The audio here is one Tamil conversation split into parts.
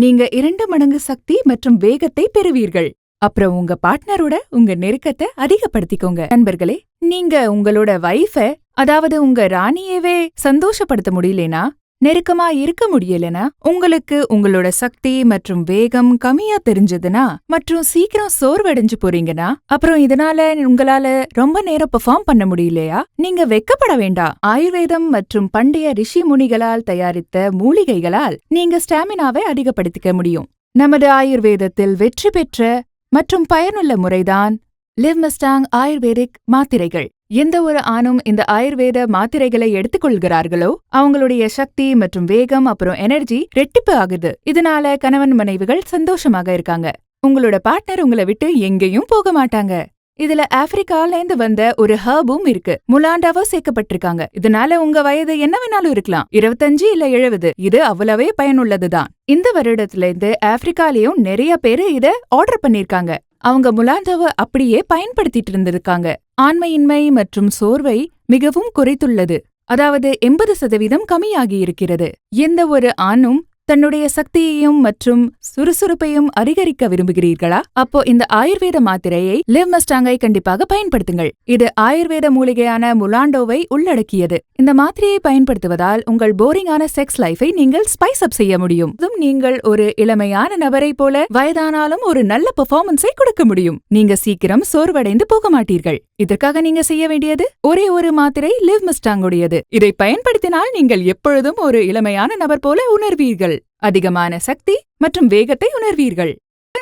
நீங்க இரண்டு மடங்கு சக்தி மற்றும் வேகத்தை பெறுவீர்கள். அப்புறம் உங்க பார்ட்னரோட உங்க நெருக்கத்தை அதிகப்படுத்திக்கோங்க. நண்பர்களே நீங்க உங்களோட வைஃப அதாவது உங்க ராணியவே சந்தோஷப்படுத்த முடியலனா நெருக்கமா இருக்க முடியலனா உங்களுக்கு உங்களோட சக்தி மற்றும் வேகம் கம்மியா தெரிஞ்சதுன்னா மற்றும் சீக்கிரம் சோர்வடைஞ்சு போறீங்கன்னா அப்புறம் இதனால உங்களால ரொம்ப நேரம் பெர்ஃபார்ம் பண்ண முடியலையா? நீங்க வெக்கப்பட வேண்டாம். ஆயுர்வேதம் மற்றும் பண்டைய ரிஷி முனிகளால் தயாரித்த மூலிகைகளால் நீங்க ஸ்டாமினாவை அதிகப்படுத்திக்க முடியும். நமது ஆயுர்வேதத்தில் வெற்றி பெற்ற மற்றும் பயனுள்ள முறைதான் லிவ்மஸ்டாங் ஆயுர்வேதிக் மாத்திரைகள். எந்த ஒரு ஆணும் இந்த ஆயுர்வேத மாத்திரைகளை எடுத்துக்கொள்கிறார்களோ அவங்களுடைய சக்தி மற்றும் வேகம் அப்புறம் எனர்ஜி ரெட்டிப்பு ஆகுது. இதனால கணவன் மனைவிகள் சந்தோஷமாக இருக்காங்க. உங்களோட பார்ட்னர் உங்களை விட்டு எங்கேயும் போக மாட்டாங்க. இதுல ஆப்பிரிக்கால இருந்து வந்த ஒரு ஹர்பும் இருக்கு. முலாண்டாவோ சேர்க்கப்பட்டிருக்காங்க. இதனால உங்க வயது என்ன வேணாலும் இருக்கலாம். இருபத்தஞ்சு இல்ல எழுபது. இது அவ்வளவே பயனுள்ளதுதான். இந்த வருடத்துல இருந்து ஆப்பிரிக்காலயும் நிறைய பேரு இத ஆர்டர் பண்ணிருக்காங்க அவங்க முலாண்டாவை அப்படியே பயன்படுத்திட்டு இருந்திருக்காங்க. ஆண்மையின்மை மற்றும் சோர்வை மிகவும் குறைத்துள்ளது. அதாவது எண்பது சதவீதம் கம்மியாகி இருக்கிறது. எந்த ஒரு ஆணும் தன்னுடைய சக்தியையும் மற்றும் சுறுசுறுப்பையும் அதிகரிக்க விரும்புகிறீர்களா? அப்போ இந்த ஆயுர்வேத மாத்திரையை லிவ் மஸ்டாங்கை கண்டிப்பாக பயன்படுத்துங்கள். இது ஆயுர்வேத மூலிகையான முலாண்டோவை உள்ளடக்கியது. இந்த மாத்திரையை பயன்படுத்துவதால் உங்கள் போரிங்கான செக்ஸ் லைஃபை நீங்கள் ஸ்பைஸ் அப் செய்ய முடியும். அதுவும் நீங்கள் ஒரு இளமையான நபரை போல வயதானாலும் ஒரு நல்ல பெர்ஃபார்மன்ஸை கொடுக்க முடியும். நீங்க சீக்கிரம் சோர்வடைந்து போக மாட்டீர்கள். இதற்காக நீங்க செய்ய வேண்டியது ஒரே ஒரு மாத்திரை லிவ் மிஸ்டாங்குடையது. இதை பயன்படுத்தினால் நீங்கள் எப்பொழுதும் ஒரு இளமையான நபர் போல உணர்வீர்கள். அதிகமான சக்தி மற்றும் வேகத்தை உணர்வீர்கள்.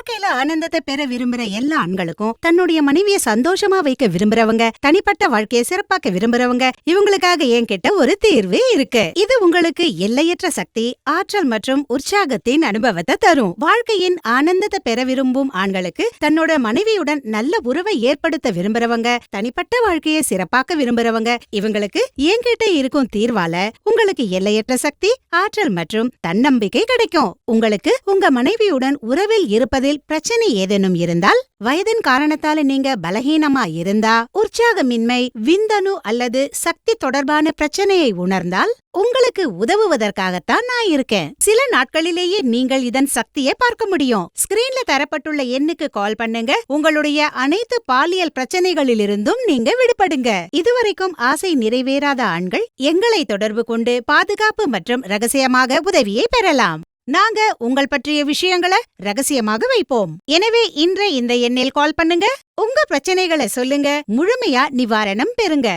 வாழ்க்கையில ஆனந்தத்தை பெற விரும்புற எல்லா ஆண்களுக்கும் தன்னுடைய மனைவிய சந்தோஷமா வைக்க விரும்புறவங்க தனிப்பட்ட வாழ்க்கையை சிறப்பாக்க விரும்புறவங்க இவங்களுக்காக என்கிட்ட ஒரு தீர்வு இருக்கு. இது உங்களுக்கு எல்லையற்ற சக்தி ஆற்றல் மற்றும் உற்சாகத்தின் அனுபவத்தை தரும். வாழ்க்கையின் ஆனந்தத்தை பெற விரும்பும் ஆண்களுக்கு தன்னோட மனைவியுடன் நல்ல உறவை ஏற்படுத்த விரும்புறவங்க தனிப்பட்ட வாழ்க்கையை சிறப்பாக்க விரும்புறவங்க இவங்களுக்கு என்கிட்ட இருக்கும் தீர்வால உங்களுக்கு எல்லையற்ற சக்தி ஆற்றல் மற்றும் தன்னம்பிக்கை கிடைக்கும். உங்களுக்கு உங்க மனைவியுடன் உறவில் இருப்பதில் பிரச்சனை ஏதேனும் இருந்தால் வயதின் காரணத்தால நீங்க பலகீனமா இருந்தா உற்சாகமின்மை விந்தணு அல்லது சக்தி தொடர்பான பிரச்சனையை உணர்ந்தால் உங்களுக்கு உதவுவதற்காகத்தான் நான் இருக்கேன். சில நாட்களிலேயே நீங்கள் இதன் சக்தியை பார்க்க முடியும். ஸ்கிரீன்ல தரப்பட்டுள்ள எண்ணுக்கு கால் பண்ணுங்க. உங்களுடைய அனைத்து பாலியல் பிரச்சனைகளிலிருந்தும் நீங்க விடுபடுங்க. இதுவரைக்கும் ஆசை நிறைவேறாத ஆண்கள் எங்களை தொடர்பு கொண்டு பாதுகாப்பு மற்றும் ரகசியமாக உதவியை பெறலாம். நாங்க உங்கள் பற்றிய விஷயங்களை ரகசியமாக வைப்போம். எனவே இன்றை இந்த எண்ணில் கால் பண்ணுங்க. உங்க பிரச்சனைகளை சொல்லுங்க. முழுமையா நிவாரணம் பெறுங்க.